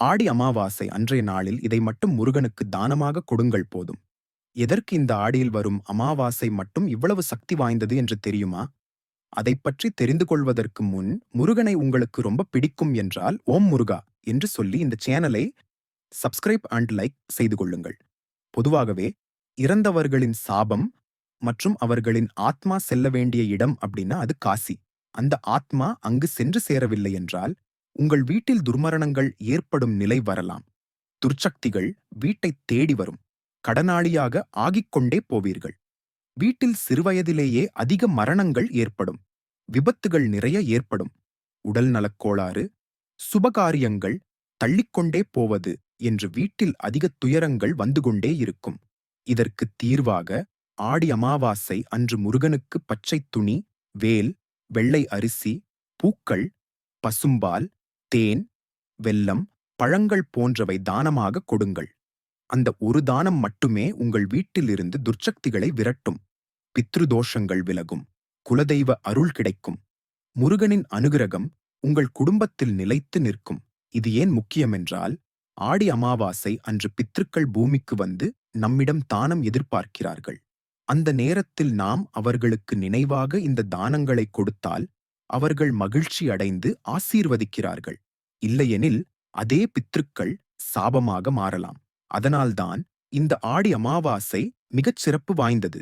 ஆடி அமாவாசை அன்றைய நாளில் இதை மட்டும் முருகனுக்கு தானமாக கொடுங்கள் போதும். எதற்கு இந்த ஆடியில் வரும் அமாவாசை மட்டும் இவ்வளவு சக்தி வாய்ந்தது என்று தெரியுமா? அதைப் பற்றி தெரிந்து கொள்வதற்கு முன் முருகனை உங்களுக்கு ரொம்ப பிடிக்கும் என்றால் ஓம் முருகா என்று சொல்லி இந்த சேனலை சப்ஸ்கிரைப் அண்ட் லைக் செய்து கொள்ளுங்கள். பொதுவாகவே இறந்தவர்களின் சாபம் மற்றும் அவர்களின் ஆத்மா செல்ல வேண்டிய இடம் அப்படின்னா அது காசி. அந்த ஆத்மா அங்கு சென்று சேரவில்லை என்றால் உங்கள் வீட்டில் துர்மரணங்கள் ஏற்படும் நிலை வரலாம். துர்ச்சக்திகள் வீட்டை தேடி வரும். கடனாளியாக ஆகிக்கொண்டே போவீர்கள். வீட்டில் சிறுவயதிலேயே அதிக மரணங்கள் ஏற்படும். விபத்துகள் நிறைய ஏற்படும். உடல் நலக்கோளாறு சுபகாரியங்கள் தள்ளிக்கொண்டே போவது என்று வீட்டில் அதிக துயரங்கள் வந்து கொண்டே இருக்கும். இதற்கு தீர்வாக ஆடி அமாவாசை அன்று முருகனுக்கு பச்சை துணி வேல் வெள்ளை அரிசி பூக்கள் பசும்பால் தேன் வெல்லம் பழங்கள் போன்றவை தானமாக கொடுங்கள். அந்த ஒரு தானம் மட்டுமே உங்கள் வீட்டிலிருந்து துர்ச்சக்திகளை விரட்டும். பித்ருதோஷங்கள் விலகும். குலதெய்வ அருள் கிடைக்கும். முருகனின் அனுகிரகம் உங்கள் குடும்பத்தில் நிலைத்து நிற்கும். இது ஏன் முக்கியமென்றால் ஆடி அமாவாசை அன்று பித்ருக்கள் பூமிக்கு வந்து நம்மிடம் தானம் எதிர்பார்க்கிறார்கள். அந்த நேரத்தில் நாம் அவர்களுக்கு நினைவாக இந்த தானங்களை கொடுத்தால் அவர்கள் மகிழ்ச்சி அடைந்து ஆசீர்வதிக்கிறார்கள். இல்லையெனில் அதே பித்ருக்கள் சாபமாக மாறலாம். அதனால்தான் இந்த ஆடி அமாவாசை மிகச் சிறப்பு வாய்ந்தது.